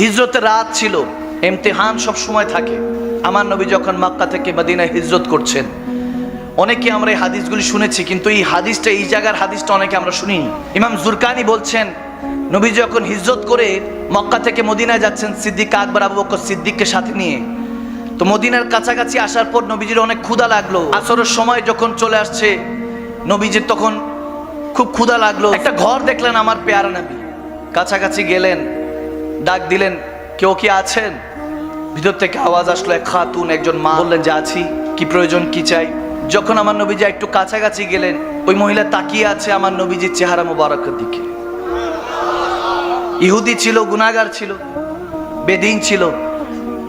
হিজরতের রাত ছিল এমতেহান সব সময় থাকে। আমার নবী যখন মক্কা থেকে মদিনায় হিজরত করছেন, অনেকে আমরা এই হাদিসগুলি শুনেছি, কিন্তু এই হাদিসটা, এই জায়গার হাদিসটা অনেকে আমরা শুনিনি। ইমাম জুরকানি বলছেন, নবী যখন হিজরত করে মক্কা থেকে মদিনায় যাচ্ছেন, সিদ্দিক আকবর, আবু বকর সিদ্দিককে সাথে নিয়ে। তো মদিনার কাছাকাছি আসার পর নবীজির অনেক ক্ষুধা লাগল। আসরের সময় যখন চলে আসছে, নবীজির তখন খুব ক্ষুধা লাগল। একটা ঘর দেখলেন আমার পেয়ারা নবী। কাছাকাছি গেলেন ডাক দিলেন, কেউ কি আছেন? ভিতর থেকে আওয়াজ আসলো, এক খাতুন, একজন মা। বললেন, যে আছি। কি প্রয়োজন, কি চাই? যখন আমার নবীজি একটু কাছাকাছি গেলেন, ওই মহিলা তাকিয়ে আছে আমার নবীজির চেহারা মোবারকের দিকে। ইহুদি ছিল গুনাগার ছিল, বেদিন ছিল,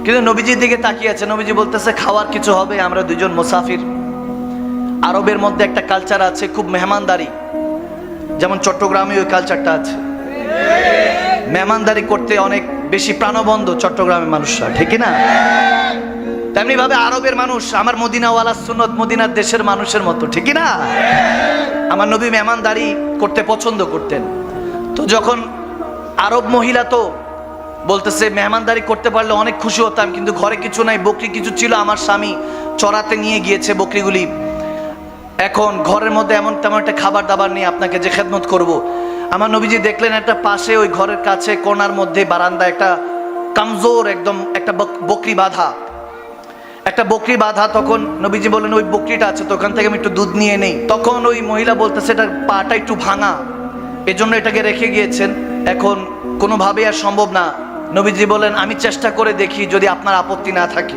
কিন্তু নবীজির দিকে তাকিয়ে আছে। নবীজি বলতেছে, খাওয়ার কিছু হবে, আমরা দুজন মুসাফির। আরবের মধ্যে একটা কালচার আছে, খুব মেহমানদারি। যেমন চট্টগ্রামে ওই কালচারটা আছে। মেহমানদারি করতে অনেক বেশি প্রাণবন্ধ চট্টগ্রামের মানুষরা, ঠিক না তেমনি ভাবে আরবের মানুষ, আমার মদিনাওয়ালা সুনত মদিনার দেশের মানুষের মতো, ঠিক না আমার নবী মেহমানদারি করতে পছন্দ করতেন। তো যখন আরব মহিলা তো বলতেছে, মেহমানদারি করতে পারলে অনেক খুশি হতাম, কিন্তু ঘরে কিছু নাই, বকরি কিছু ছিল, আমার স্বামী চড়াতে নিয়ে গিয়েছে বকরিগুলি। এখন ঘরের মধ্যে এমন তেমন একটা খাবার দাবার নিয়ে আপনাকে যে খেদমত করব। আমার নবীজি দেখলেন একটা পাশে, ওই ঘরের কাছে, কোনার মধ্যে বারান্দা একটা কামজোর একদম একটা বক- বকরি বাঁধা। একটা বকরি বাঁধা, তখন নবীজি বললেন, ওই বকরিটা আছে, তো ওখান থেকে আমি একটু দুধ নিয়ে নেই। তখন ওই মহিলা বলতেছে, এটার পাটা একটু ভাঙা। এজন্য এটাকে রেখে গিয়েছেন। এখন কোনোভাবে আর সম্ভব না। নবীজি বলেন আমি চেষ্টা করে দেখি যদি আপনার আপত্তি না থাকে।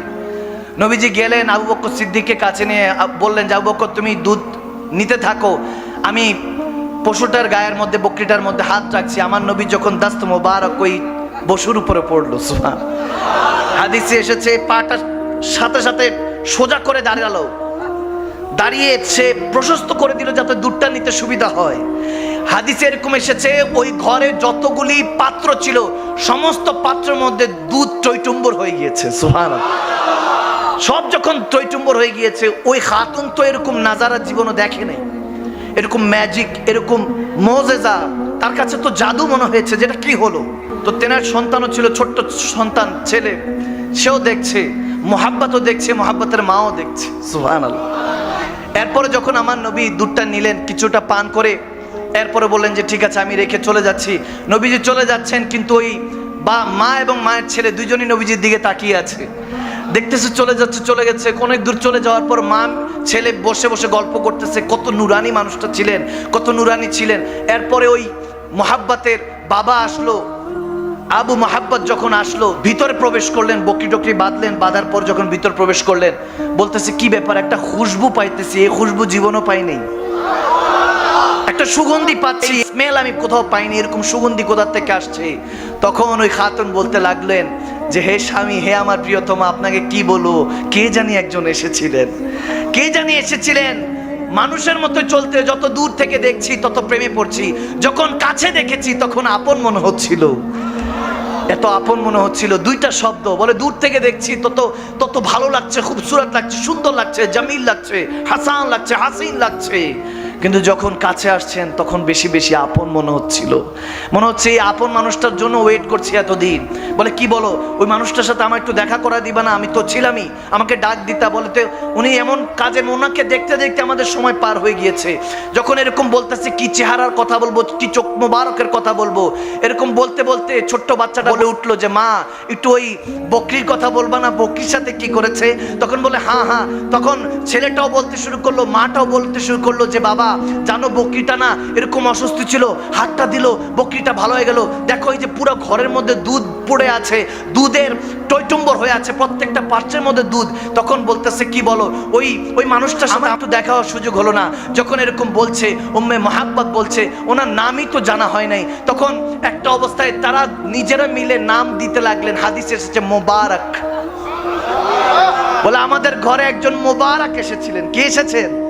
নবীজি গেলেন আবু বক্কর সিদ্দিককে কাছে নিয়ে বললেন যে, আবু বক্কর, তুমি দুধ নিতে থাকো। আমি পশুটার গায়ের মধ্যে, বকরিটার মধ্যে হাত রাখছি। আমার নবী যখন দাস্ত মোবারক ওই বসুর উপরে পড়ল, সুবহান। হাদিসে এসেছে, পাটা সাথে সাথে সোজা করে দাঁড়াল। দাঁড়িয়ে সে প্রশস্ত করে দিল যাতে দুধটা নিতে সুবিধা হয়। হাদিসে এরকম এসেছে, ওই ঘরে যতগুলি পাত্র ছিল, সমস্ত পাত্রের মধ্যে দুধ টৈটুম্বর হয়ে গিয়েছে সুহান সব যখন টৈটুম্বর হয়ে গিয়েছে, ওই খাতুন তো এরকম নাজারা জীবনও দেখে নাই। এরকম ম্যাজিক এরকম মোজেজা তার কাছে তো জাদু মনে হয়েছে যেটা কি হলো? তো তেনার সন্তানও ছিল ছোট্ট সন্তান ছেলে। সেও দেখছে মোহাব্বতও দেখছে মোহাব্বতের মাও দেখছে। সুহান এরপরে যখন আমার নবী দুধটা নিলেন কিছুটা পান করে এরপরে বললেন যে ঠিক আছে আমি রেখে চলে যাচ্ছি। নবীজি চলে যাচ্ছেন কিন্তু ওই বা মা এবং মায়ের ছেলে দুজনই নবীজির দিকে তাকিয়ে আছে। দেখতেছে চলে যাচ্ছে, চলে গেছে। অনেক দূর চলে যাওয়ার পর মা, ছেলে বসে বসে গল্প করতেছে, কত নুরানি মানুষটা ছিলেন, কত নুরানি ছিলেন। এরপরে ওই মোহাব্বতের বাবা আসলো, আবু মাহাব্বত যখন আসলো, ভিতরে প্রবেশ করলেন বকরি টকরি বাঁধলেন, বাঁধার পর যখন ভিতর প্রবেশ করলেন, বলতেছে, কি ব্যাপার? একটা খুশবু পাইতেছি, এই খুশবু জীবনও পাই নাই। একটা সুগন্ধি পাচ্ছি। স্মেল আমি কোথাও পাইনি, এরকম সুগন্ধি কোথা থেকে আসছে? তখন ওই খাতুন বলতে লাগলেন যে, হে স্বামী, হে আমার প্রিয়তমা, আপনাকে কি বলব? কে জানি একজন এসেছিলেন। কে জানি এসেছিলেন? মানুষের মতো চলতে, যত দূর থেকে দেখছি, তত প্রেমে পড়ছি। যখন কাছে দেখেছি, তখন আপন মনে হচ্ছিল। এত আপন মনে হচ্ছিল, দুইটা শব্দ। বলে, দূর থেকে দেখছি, তত তত ভালো লাগছে, খুবসুরত লাগছে, সুন্দর লাগছে, জামিল লাগছে, হাসান লাগছে, হাসিন লাগছে। কিন্তু যখন কাছে আসছেন, তখন বেশি বেশি আপন মনে হচ্ছিল। মনে হচ্ছে এই আপন মানুষটার জন্য ওয়েট করছি এতদিন। বলে, কি বলো? ওই মানুষটার সাথে আমার একটু দেখা করা দিবা না? আমি তো ছিলামই। আমাকে ডাক দিতা। বলে, তো, উনি এমন কাজে ওনাকে দেখতে দেখতে আমাদের সময় পার হয়ে গিয়েছে। যখন এরকম বলতেছে, কি চেহারার কথা বলব? কি চোখ মোবারকের কথা বলব? এরকম বলতে বলতে ছোট্ট বাচ্চাটা বলে উঠল যে, মা, একটু ওই বকরির কথা বলবা না? বকরির সাথে কি করেছে? তখন বলে হ্যাঁ হ্যাঁ। তখন ছেলেটাও বলতে শুরু করল, মাটাও বলতে শুরু করল যে, বাবা জানো বকরিটা না এরকম অসুস্থ ছিল। হাতটা দিল বকরিটা ভালো হয়ে গেল। দেখো এই যে পুরো ঘরের মধ্যে দুধ পড়ে আছে। দুধের টৈটম্বর হয়ে আছে প্রত্যেকটা পাত্রের মধ্যে দুধ। তখন বলতেছে কি বলো ওই ওই মানুষটার সাথে একটু দেখা হওয়ার সুযোগ হলো না। যখন এরকম বলছে উম্মে মাহাব্বত বলছে ওনার নামই তো জানা হয় নাই। তখন একটা অবস্থায় তারা নিজেরা মিলে নাম দিতে লাগলেন। হাদিস এসেছে মোবারক। বলে আমাদের ঘরে একজন মোবারক এসেছিলেন। কে এসেছেন?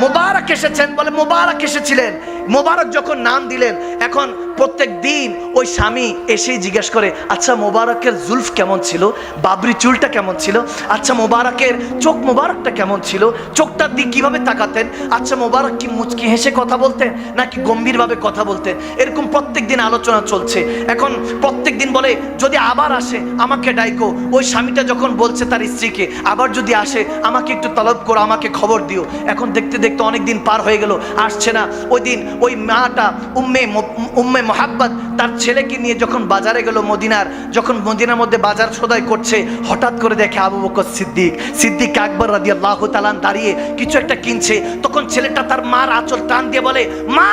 মোবারক এসেছেন বলে মোবারক এসেছিলেন। মোবারক যখন নাম দিলেন এখন প্রত্যেক দিন ওই স্বামী এসেই জিজ্ঞেস করে আচ্ছা মোবারকের জুলফ কেমন ছিল? বাবরি চুলটা কেমন ছিল? আচ্ছা মোবারকের চোখ মোবারকটা কেমন ছিল? চোখটার দিক কীভাবে তাকাতেন? আচ্ছা মোবারক কি মুচকি হেসে কথা বলতেন নাকি গম্ভীরভাবে কথা বলতেন? এরকম প্রত্যেক দিন আলোচনা চলছে। এখন প্রত্যেক দিন বলে, যদি আবার আসে, আমাকে ডাইকো। ওই স্বামীটা যখন বলছে তার স্ত্রীকে, আবার যদি আসে, আমাকে একটু তলব করো, আমাকে খবর দিও। এখন দেখতে দেখতে অনেক দিন পার হয়ে গেল, আসছে না। ওই দিন ওই মাটা উম্মে উম্মে মোহাব্বত তার ছেলেকে নিয়ে যখন বাজারে গেল মদিনার, যখন মদিনার মধ্যে বাজার সদাই করছে, হঠাৎ করে দেখে আবু বকর সিদ্দিক। সিদ্দিক আকবর রাদি আল্লাহ তালান দাঁড়িয়ে কিছু একটা কিনছে। তখন ছেলেটা তার মার আঁচল টান দিয়ে বলে, মা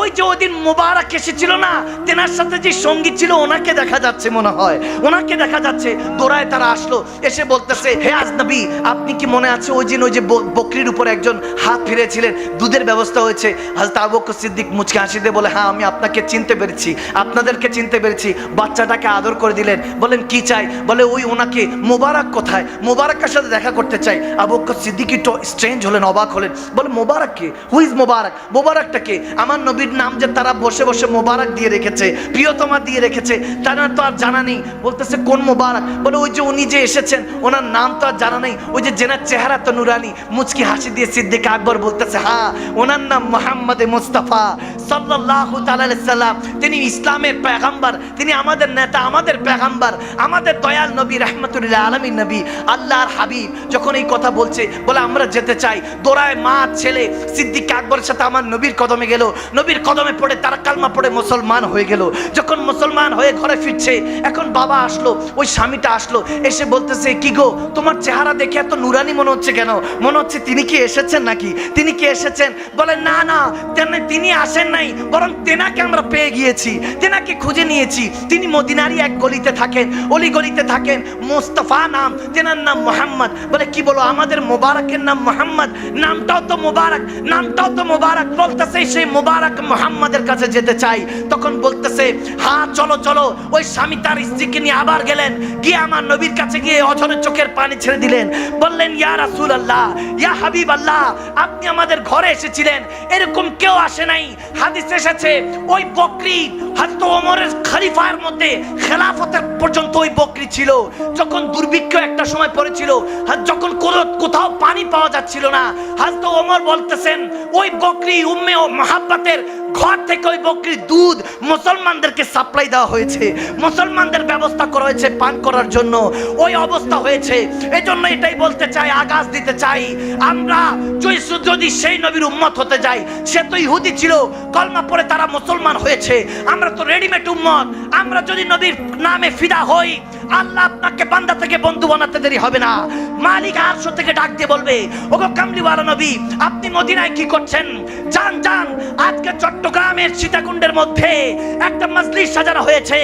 ওই যে ওই দিন মোবারক এসেছিল না, তেনার সাথে যে সঙ্গী ছিল, ওনাকে দেখা যাচ্ছে মনে হয়। ওনাকে দেখা যাচ্ছে। দৌড়ায় তারা আসলো, এসে বলতেছে, হে আজনবী, আপনি কি মনে আছে ওই দিন ওই যে বকরির উপরে একজন হাত ফিরেছিলেন? দুধের ব্যবস্থা হয়েছে। হাজরত আবু বকর সিদ্দিক মুচকে হাসি দিয়ে বলে হ্যাঁ আমি আপনাকে চিনতে পেরেছি, আপনাদেরকে চিনতে পেরেছি। বাচ্চাটাকে আদর করে দিলেন। বলেন, কি চাই? বলে, ওই ওনাকে, মোবারক কোথায়? মোবারকের সাথে দেখা করতে চাই। আবু বকর সিদ্দিক একটু স্ট্রেঞ্জ হলেন, অবাক হলেন। বলে, মোবারক কে? হুইজ মোবারক? মোবারকটা কে? আমার নবীর নাম যে তারা বসে বসে মোবারক দিয়ে রেখেছে, প্রিয়তমা দিয়ে রেখেছে, তারা তো আর জানা নেই। বলতেছে, কোন মোবারক? বলে, ওই যে উনি যে এসেছেন, ওনার নাম তো আর জানা নেই। ওই যে জেনার চেহারা তো নুরানি। মুচকি হাসি দিয়ে সিদ্দিক আকবর বলতেছে হ্যাঁ ওনার নাম মোহাম্মদ মুস্তাফা আলাইহি সাল্লাম। তিনি ইসলামের পেগাম্বার তিনি আমাদের নেতা, আমাদের পেগাম্বার আমাদের দয়াল নবী রহমতুল্লাহ আলমীর নবী, আল্লাহর হাবিব। যখন এই কথা বলছে, বলে, আমরা যেতে চাই। দোড়ায় মা, ছেলে, সিদ্দিক আকবরের সাথে আমার নবীর কদমে গেল। নবীর কদমে পড়ে, তারা কালমা পড়ে মুসলমান হয়ে গেল। যখন মুসলমান হয়ে ঘরে ফিরছে, এখন বাবা আসলো, ওই স্বামীটা আসলো, এসে বলতেছে, কি গো, তোমার চেহারা দেখে এত নুরানি মনে হচ্ছে কেন? মনে হচ্ছে তিনি কি এসেছেন নাকি? তিনি কি এসেছেন? বলে, না না তেনে- তিনি আসেন নাই, বরং তেনাকে আমরা পেয়ে গিয়েছি, তেনাকে খুঁজে নিয়েছি। তিনি মদিনারই এক গলিতে থাকেন, অলি গলিতে থাকেন, মোস্তফা নাম, তেনার নাম মোহাম্মদ। বলে, কি বলো, আমাদের মোবারকের নাম মোহাম্মদ? নামটাও তো মোবারক, নামটাও তো মোবারক। বলতেছে, সেই মোবারক মোহাম্মদের কাছে যেতে চাই। তখন বলতেছে হ্যাঁ চলো চলো। ওই স্বামী তার স্ত্রীকে নিয়ে আবার গেলেন। গিয়ে আমার নবীর কাছে গিয়ে অঝরে চোখের পানি ছেড়ে দিলেন। বললেন, ইয়া রাসূল আল্লাহ ইয়া হাবিব আল্লাহ আপনি আমাদের ঘরে এসেছিলেন। এরকম কেউ আসে নাই। হাদিস এসেছে, ওই বকরি হযরত ওমরের খলিফার মধ্যে খেলাফতের পর্যন্ত ওই বকরি ছিল। যখন দুর্ভিক্ষ একটা সময় পড়েছিল যখন কোথাও পানি পাওয়া যাচ্ছিল না, হযরত ওমর বলতেছেন, ওই বকরি উম্মে ও মহাব্বতের ঘর থেকে ওই বকরির দুধ মুসলমানদেরকে সাপ্লাই দেওয়া হয়েছে। মুসলমানদের ব্যবস্থা করা হয়েছে পান করার জন্য। ওই অবস্থা হয়েছে। এজন্য এটাই বলতে চাই, আগাজ দিতে চাই। আমরা যদি- সেই নবীর উম্মত হতে যাই, সে তো ইহুদি ছিল, কলমা পরে তারা মুসলমান হয়েছে। আমরা তো রেডিমেড উম্মত। আমরা যদি নবীর নামে ফিদা হই আল্লাহ আপনাকে বান্দা থেকে বন্ধু বানাতে দেরি হবে না। মালিক আরশো থেকে ডাক দিয়ে বলবে, ওগো কামলিওয়ালা নবী, আপনি মদিনায় কি করছেন? যান যান, আজকে চট্টগ্রামের সীতাকুণ্ডের মধ্যে একটা মজলিস সাজানো হয়েছে।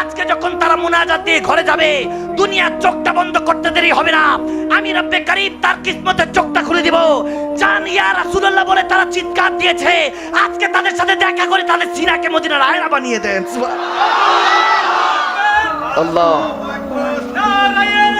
আজকে যখন তারা মুনাজাত দিয়ে ঘরে যাবে, দুনিয়ার চোখটা বন্ধ করতে দেরি হবে না। আমি রব্বে কারিম তার কিসমতের চোখটা খুলে দিব। জান ইয়া রাসূলুল্লাহ বলে তারা চিৎকার দিয়েছে। আজকে তাদের সাথে দেখা করে তাদের সিনাকে মদিনার আয়না বানিয়ে দেন। আল্লাহ। নারায়ণ